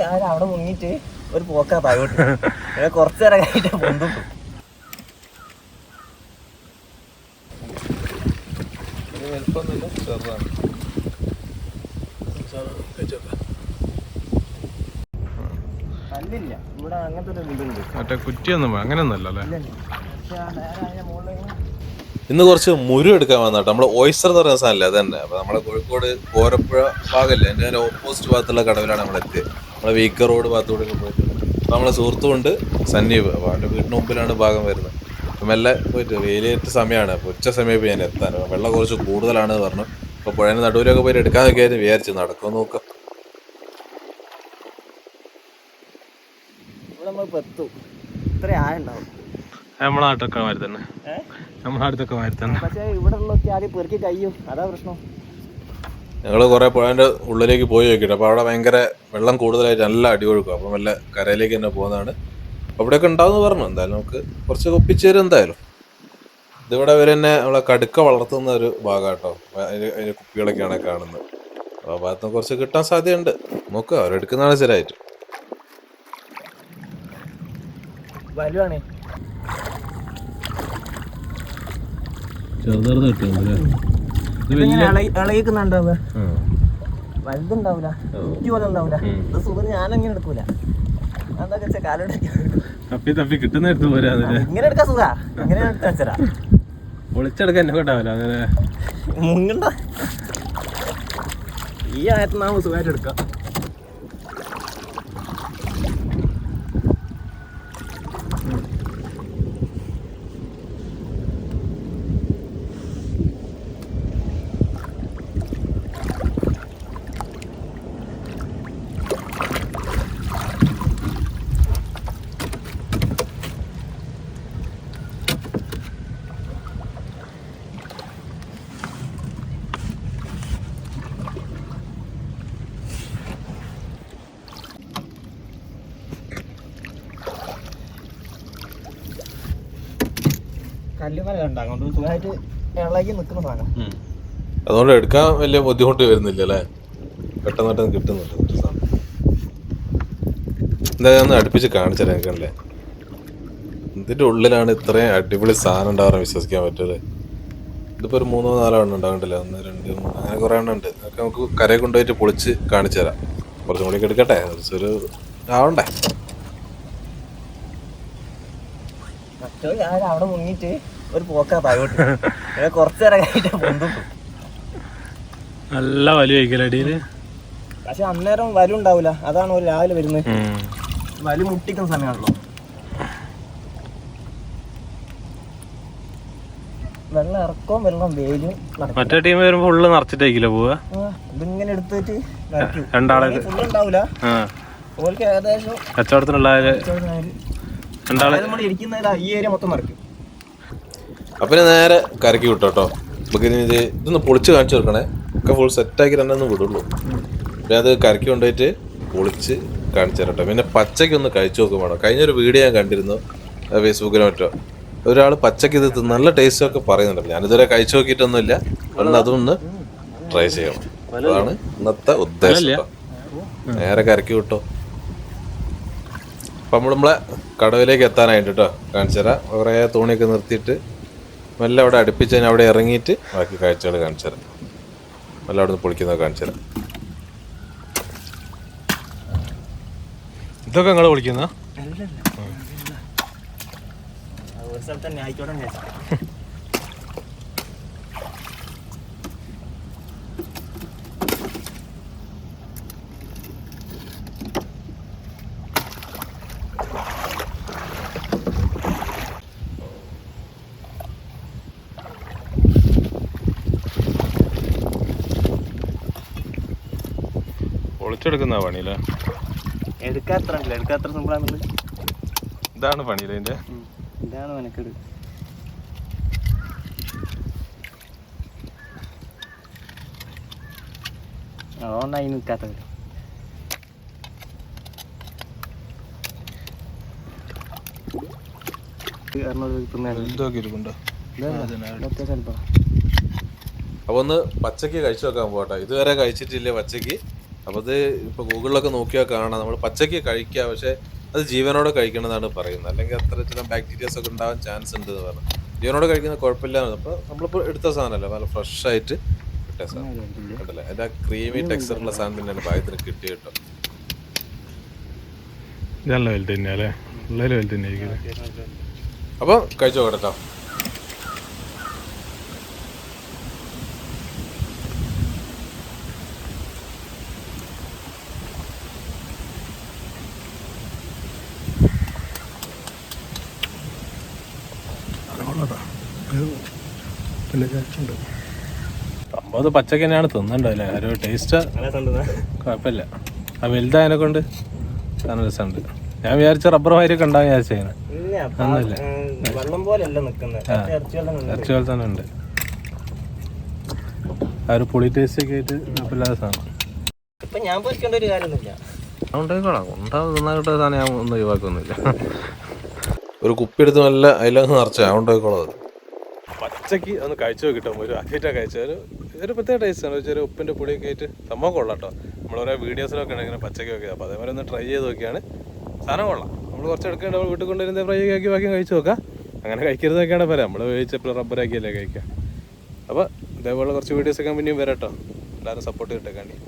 ഞാൻ അവിടെ മുങ്ങിട്ട് ഒരു പോക്കാ താഴോട്ട് കുറച്ചു നേരം കഴിഞ്ഞിട്ട് പൊന്തും വലുപ്പമൊന്നുമില്ല ചെറുതാണ്. മറ്റേ കുറ്റിയൊന്നും അങ്ങനെയൊന്നുമല്ല അല്ലേ? ഇന്ന് കുറച്ച് മുരു എടുക്കാൻ വന്നിട്ട് നമ്മൾ ഓയിസ്റ്റർ എന്ന് പറയുന്ന സാധനമല്ലേ അതന്നെ. തന്നെ അപ്പൊ നമ്മുടെ കോഴിക്കോട് കോരപ്പുഴ ഭാഗമല്ലേ എന്റെ ഓപ്പോസിറ്റ് ഭാഗത്തുള്ള കടവിലാണ് നമ്മൾ എത്തിയത് നമ്മളെ വീക്കർ റോഡ് ഭാഗത്തൂടെ പോയിട്ടുണ്ട് നമ്മളെ സുഹൃത്തുമുണ്ട് സന്നീപ് അപ്പൊ അവന്റെ വീടിന് മുമ്പിലാണ് ഭാഗം വരുന്നത്. അപ്പൊ മെല്ലെ പോയിട്ട് വെയിലേറ്റ സമയമാണ്. അപ്പൊ ഉച്ച സമയത്ത് ഞാൻ എത്താൻ. വെള്ളം കുറച്ച് കൂടുതലാണ് എന്ന് പറഞ്ഞു. അപ്പൊ പുഴയുടെ നടുവിലൊക്കെ പോയിട്ട് എടുക്കാന്നൊക്കെ ആയിരുന്നു വിചാരിച്ചു നടക്കുമെന്ന് നോക്കാം. നമ്മളെ നാട്ടൊക്കെ മാറി തന്നെ. നമ്മളെ അടുത്തൊക്കെ മാറി തന്നെ. പക്ഷേ ഇവിടെ ഉള്ളൊക്കെ ആദ്യം പെറുക്കി കഴിയും. അതാ പ്രശ്നം. ഞങ്ങൾ കുറെ പുഴേന്റെ ഉള്ളിലേക്ക് പോയി നോക്കിയിട്ട് അപ്പോൾ അവിടെ ഭയങ്കര വെള്ളം കൂടുതലായിട്ട് നല്ല അടിയൊഴുക്കും. അപ്പം വല്ല കരയിലേക്ക് തന്നെ പോകുന്നതാണ്. അപ്പൊ അവിടെയൊക്കെ ഉണ്ടാവും പറഞ്ഞു. എന്തായാലും നമുക്ക് കുറച്ച് ഒപ്പിച്ചു തരും എന്തായാലും. ഇതിവിടെ ഇവർ തന്നെ നമ്മളെ കടുക്ക വളർത്തുന്ന ഒരു ഭാഗം അതിന് അതിന് കുപ്പികളൊക്കെയാണ് കാണുന്നത്. അപ്പോൾ ആ ഭാഗത്ത് കുറച്ച് കിട്ടാൻ സാധ്യതയുണ്ട്. നോക്കുക അവരെടുക്കുന്നതാണ് ശരിയായിട്ട് ചെറുതെറുത് കിട്ടുന്നുണ്ടല്ലേ കുറ്റി പോലെ ഇത് സുഖം എടുക്കൂല. കാലോട്ട് തപ്പി കിട്ടുന്ന എടുത്ത് പോരാ ഇങ്ങനെ എടുക്കാൻ സുഖ. ഇങ്ങനെ പൊളിച്ചെടുക്കാൻ എന്നെ കൊണ്ടാവില്ല അങ്ങനെ മുങ്ങണ്ട. ഈ ആയത്തുനിന്നാകുമ്പോ സുഖമായിട്ട് എടുക്കാം. ഉണ്ട് അങ്ങോട്ട് നിൽക്കുന്ന സാധനം. അതുകൊണ്ട് എടുക്കാൻ വലിയ ബുദ്ധിമുട്ട് വരുന്നില്ല അല്ലേ? പെട്ടെന്ന് പെട്ടെന്ന് കിട്ടുന്നുണ്ട് സാധനം. എന്താ ഒന്ന് അടുപ്പിച്ച് കാണിച്ചാലേ എനിക്കല്ലേ ഇതിന്റെ ഉള്ളിലാണ് ഇത്രയും അടിപൊളി സാധനം ഉണ്ടാകാൻ വിശ്വസിക്കാൻ പറ്റൂലേ ഇതിപ്പോ ഒരു മൂന്നോ നാലോ എണ്ണം ഉണ്ടാകണ്ടല്ലേ ഒന്ന് രണ്ട് മൂന്ന് അങ്ങനെ കുറെ എണ്ണം ഉണ്ട്. അതൊക്കെ നമുക്ക് കരയിൽ കൊണ്ടുപോയിട്ട് പൊളിച്ച് കാണിച്ചു തരാം. കുറച്ചും കൂടി എടുക്കട്ടെ? ഒരു ആവണ്ടേ മറ്റോ ഞാൻ അവിടെ മുങ്ങിട്ട് ഒരു പോക്കാ താഴോട്ട് കുറച്ചു നേരം കഴിഞ്ഞിട്ട് പൊന്തുട്ടു നല്ല വലിയ അടിയിൽ പക്ഷെ അന്നേരം വലു ഉണ്ടാവില്ല അതാണ് ഒരു രാവിലെ വരുന്നത്. വലി മുട്ടിക്കുന്ന സമയമാണല്ലോ. വെള്ളം ഇറക്കവും വെള്ളം വേലും മറ്റേ ടീം വരുമ്പോ ഫുള്ള് നിറച്ചിട്ടേക്കില്ല പോവാ ആ, ഇതിങ്ങനെ എടുത്തിട്ട്. രണ്ടാളെ ഫുള്ള് ഉണ്ടാവില്ല ഓൾക്ക് ഏകദേശം കച്ചവടത്തിനുള്ള നമ്മൾ ഇരിക്കുന്ന ഈ ഏരിയ മൊത്തം അപ്പൊ നേരെ കരക്കി വിട്ടോ കേട്ടോ. നമുക്ക് ഇനി ഇത് ഇതൊന്ന് പൊളിച്ച് കാണിച്ചു കൊടുക്കണേ. ഒക്കെ ഫുൾ സെറ്റാക്കി തന്നെ ഒന്ന് വിടുള്ളൂ. പിന്നെ അത് കരക്കി കൊണ്ടുപോയിട്ട് പൊളിച്ച് കാണിച്ചു തരട്ടോ. പിന്നെ പച്ചയ്ക്ക് ഒന്ന് കഴിച്ചു നോക്കും വേണം കഴിഞ്ഞൊരു വീഡിയോ ഞാൻ കണ്ടിരുന്നു. ഫേസ്ബുക്കിലോ മറ്റോ. ഒരാൾ പച്ചയ്ക്ക് ഇത് നല്ല ടേസ്റ്റ് ഒക്കെ പറയുന്നുണ്ട് ഞാനിതുവരെ കഴിച്ചു നോക്കിയിട്ടൊന്നുമില്ല. ഒന്ന് അതൊന്ന് ട്രൈ ചെയ്യണം. അതാണ് ഇന്നത്തെ ഉദ്ദേശം നേരെ കരക്കി വിട്ടോ. അപ്പം നമ്മൾ നമ്മളെ കടവിലേക്ക് എത്താനായിട്ട് കേട്ടോ കാണിച്ചു തരാം കുറേ തോണിയൊക്കെ നിർത്തിയിട്ട് മെല്ലെ അവിടെ അടുപ്പിച്ച് കഴിഞ്ഞാൽ അവിടെ ഇറങ്ങിയിട്ട് ബാക്കി കാഴ്ചകൾ കാണിച്ചു തരാം മെല്ലെ അവിടെ നിന്ന് പൊളിക്കുന്നത്? കാണിച്ചു തരാം ഇതൊക്കെ നിങ്ങൾ പൊളിക്കുന്ന പൊളിച്ചെടുക്കുന്ന പണിയില്ല? എടുക്കാൻ അത്ര ഉണ്ടല്ലോ? എടുക്കാൻ അത്ര സിമ്പിളാന്നുള്ളത് ഇതാണ് പണിയില്ല ഇതിന്റെ ഇതാണ് മെനക്കെട്. അതുകൊണ്ടായി നിൽക്കാത്തത്. അപ്പൊ ഒന്ന് പച്ചക്ക് കഴിച്ചു നോക്കാൻ പോട്ടെ ഇതുവരെ കഴിച്ചിട്ടില്ല പച്ചക്ക്. അപ്പോൾ അത് ഇപ്പോൾ ഗൂഗിളിലൊക്കെ നോക്കിയാൽ കാണാം. നമ്മൾ പച്ചയ്ക്ക് കഴിക്കുക പക്ഷേ അത് ജീവനോട് കഴിക്കണമെന്നാണ് പറയുന്നത്. അല്ലെങ്കിൽ അത്ര ചില ബാക്ടീരിയസ് ഒക്കെ ഉണ്ടാവാൻ ചാൻസ് ഉണ്ട് എന്ന് പറഞ്ഞു. ജീവനോട് കഴിക്കുന്ന കുഴപ്പമില്ല അപ്പോൾ നമ്മളിപ്പോൾ എടുത്ത സാധനമല്ല? നല്ല ഫ്രഷ് ആയിട്ട് കിട്ടിയ സാധനം. കണ്ടല്ലേ? അതിന്റെ ആ ക്രീമി ടെക്സ്ചറുള്ള സാധനം തന്നെയാണ് ഭാഗ്യത്തിന് കിട്ടി കേട്ടോ. നല്ല വലുത് തന്നെയാ അല്ലേ? വലുത് അപ്പോൾ കഴിച്ചോ നോക്കട്ടെ കേട്ടോ സംഭവം അത് പച്ചക്ക് തന്നെയാണ് തിന്നണ്ടല്ലേ ഒരു ടേസ്റ്റ് കുഴപ്പമില്ല. ആ വലുതായതിനെ കൊണ്ട് നല്ല രസമുണ്ട്. ഞാൻ വിചാരിച്ച റബ്ബർ വയറൊക്കെ ഉണ്ടാവും വിചാരിച്ചതിന് ഒന്നുമില്ല. പോലെ ഇറച്ചി തന്നെ ഉണ്ട്. ആ ഒരു പുളി ടേസ്റ്റ് ഒക്കെ ആയിട്ട് കുഴപ്പമില്ലാത്ത സാധനം. ഇപ്പൊ ഞാൻ ഉണ്ടായിക്കോളാം. ഉണ്ടാവും സാധനം ഒന്നും ഒഴിവാക്കൊന്നുമില്ല ഒരു കുപ്പി എടുത്ത് നല്ല അതിലങ്ങ് നിറച്ച. ഉണ്ടായിക്കോളാം അത്. പച്ചക്ക് ഒന്ന് കഴിച്ചു നോക്കിട്ടോ. ഒരു ആദ്യമായിട്ടാണ് കഴിച്ചത്. ഒരു പ്രത്യേക ടേസ്റ്റാണ് ഒരു ചെറിയ ഉപ്പിന്റെ പൊടിയൊക്കെ ആയിട്ട് സംഭവം കൊള്ളാം നമ്മൾ ഓരോ വീഡിയോസിലൊക്കെ ആണ് ഇങ്ങനെ പച്ചയ്ക്ക് നോക്കിയത് അപ്പോൾ അതേപോലെ ഒന്ന് ട്രൈ ചെയ്ത് നോക്കിയാണ്. സാധനം കൊള്ളാം. നമ്മൾ കുറച്ച് എടുക്കേണ്ട വീട്ടിൽ കൊണ്ടുവരുന്ന ഫ്രൈ ആക്കി ബാക്കി കഴിച്ച് നോക്കാം. അങ്ങനെ കഴിക്കരുതൊക്കെയാണ് പറയാം. നമ്മൾ വേവിച്ചപ്പോൾ റബ്ബറാക്കിയല്ലേ കഴിക്കാം അപ്പോൾ ഇതേപോലെ കുറച്ച് വീഡിയോസൊക്കെ പിന്നെയും വരാം കേട്ടോ എല്ലാവരും സപ്പോർട്ട് കിട്ടേക്കാണ്ടി